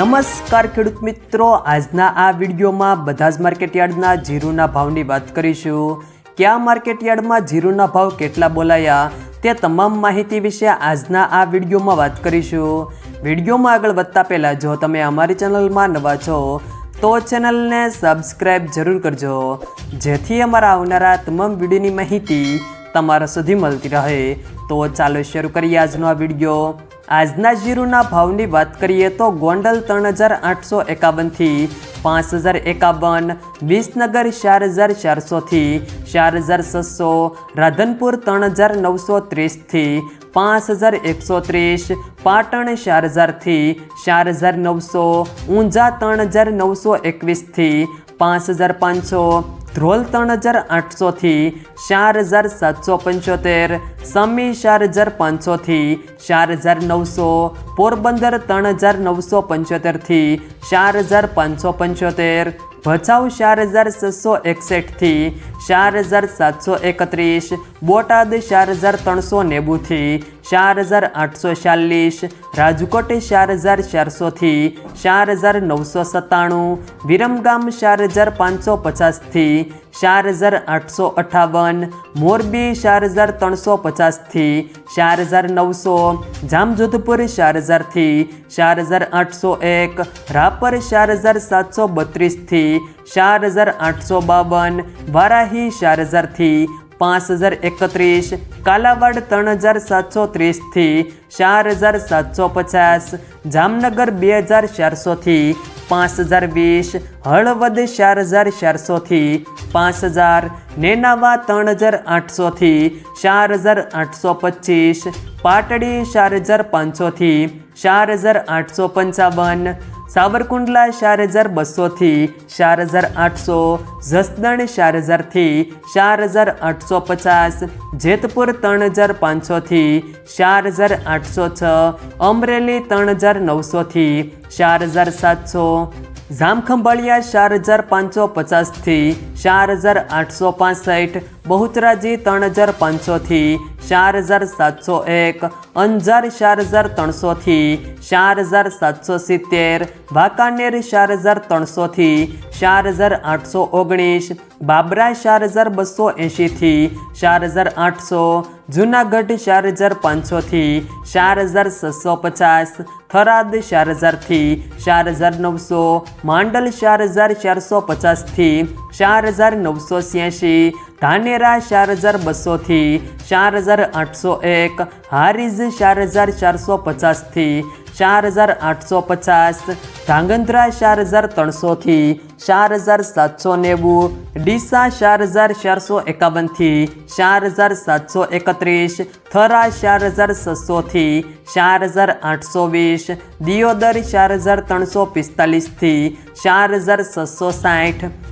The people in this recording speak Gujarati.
નમસ્કાર ખેડૂત મિત્રો. આજના આ વિડીયોમાં બધા જ માર્કેટયાર્ડના જીરુના ભાવની વાત કરીશું. કયા માર્કેટયાર્ડમાં જીરુના ભાવ કેટલા બોલાયા તે તમામ માહિતી વિશે આજના આ વિડીયોમાં વાત કરીશું. વિડીયોમાં આગળ વધતા પહેલાં જો તમે અમારી ચેનલમાં નવા છો, તો ચેનલને સબસ્ક્રાઈબ જરૂર કરજો. જેથી અમારા આવનારા તમામ વિડીયોની માહિતી તમારા સુધી મળતી રહે. તો ચાલો શરૂ કરીએ આજનો આ વીડિયો. આજના જીરુના ભાવની વાત કરીએ તો ગોંડલ ત્રણ હજાર આઠસો એકાવનથી પાંચ હજાર એકાવન, વિસનગર ચાર હજાર ચારસોથી ચાર હજાર છસો, રાધનપુર ત્રણ હજાર નવસો ત્રીસથી પાંચ હજાર એકસો ત્રીસ, પાટણ ચાર હજારથી ચાર હજાર નવસો, ઊંઝા ત્રણ હજાર નવસો એકવીસથી પાંચ હજાર પાંચસો ધ્રોલ ત્રણ હજાર આઠસોથી ચાર હજાર સાતસો પંચોતેર, સમી ચાર હજાર પાંચસોથી ચાર હજાર નવસો, પોરબંદર ત્રણ હજાર નવસો પંચોતેરથી ચાર હજાર પાંચસો પંચોતેર, ભચાઉ ચાર હજાર છસો એકસઠથી ચાર હજાર સાતસો એકત્રીસ બોટાદ ચાર હજાર ત્રણસો નેવુંથી ચાર હજાર આઠસો ચાલીસ રાજકોટ ચાર હજાર ચારસોથી ચાર હજાર નવસો સત્તાણું વિરમગામ ચાર હજાર પાંચસો પચાસથી ચાર હજાર આઠસો અઠાવન મોરબી ચાર હજાર ત્રણસો પચાસથી ચાર હજાર નવસો જામજોધપુર ચાર હજારથી ચાર હજાર આઠસો એક રાપર ચાર હજાર સાતસો બત્રીસથી ચાર હજાર આઠસો બાવન વારાહી ચાર હજારથી પાંચ હજાર એકત્રીસ, કાલાવાડ ત્રણ હજાર સાતસો ત્રીસથી ચાર હજાર સાતસો પચાસ, જામનગર બે હજાર ચારસોથી પાંચ હજાર વીસ, હળવદ ચાર હજાર ચારસોથી પાંચ હજાર, નેનાવા ત્રણ હજાર આઠસોથી ચાર હજાર આઠસો પચીસ, પાટડી ચાર હજાર પાંચસોથી ચાર હજાર આઠસો પંચાવન સાવરકુંડલા ચાર હજાર બસોથી ચાર હજાર આઠસો, જસદણ ચાર હજારથી ચાર હજાર આઠસો પચાસ, જેતપુર ત્રણ હજાર પાંચસોથી ચાર હજાર આઠસો છ, અમરેલી ત્રણ હજાર નવસોથી ચાર હજાર સાતસો, જામખંભાળિયા ચાર હજાર પાંચસો પચાસથી ચાર હજાર આઠસો પાસઠ, બહુચરાજી ત્રણ હજાર પાંચસોથી ચાર હજાર સાતસો એક અંજાર ચાર હજાર ત્રણસોથી ચાર હજાર સાતસો સિત્તેર વાંકાનેર ચાર હજાર ત્રણસોથી ચાર હજાર આઠસો ઓગણીસ બાબરા ચાર હજાર બસો એંશીથી ચાર હજાર આઠસો જુનાગઢ ચાર હજાર પાંચસોથી ચાર હજાર છસો પચાસ થરાદ ચાર હજારથી ચાર હજાર નવસો માંડલ ચાર હજાર ચારસો પચાસથી ચાર હજાર નવસો છ્યાસી ધાનેરા ચાર હજાર બસોથી ચાર હજાર આઠસો એક હારીજ ચાર હજાર ચારસો પચાસથી ચાર હજાર આઠસો પચાસ ધાંગધ્રા ચાર હજાર ત્રણસોથી ચાર હજાર સાતસો નેવું ડીસા ચાર હજાર ચારસો એકાવનથી ચાર હજાર સાતસો એકત્રીસ થરા ચાર હજાર છસોથી ચાર હજાર આઠસો વીસ દિયોદર ચાર હજાર ત્રણસો પિસ્તાલીસથી ચાર હજાર છસો સાઠ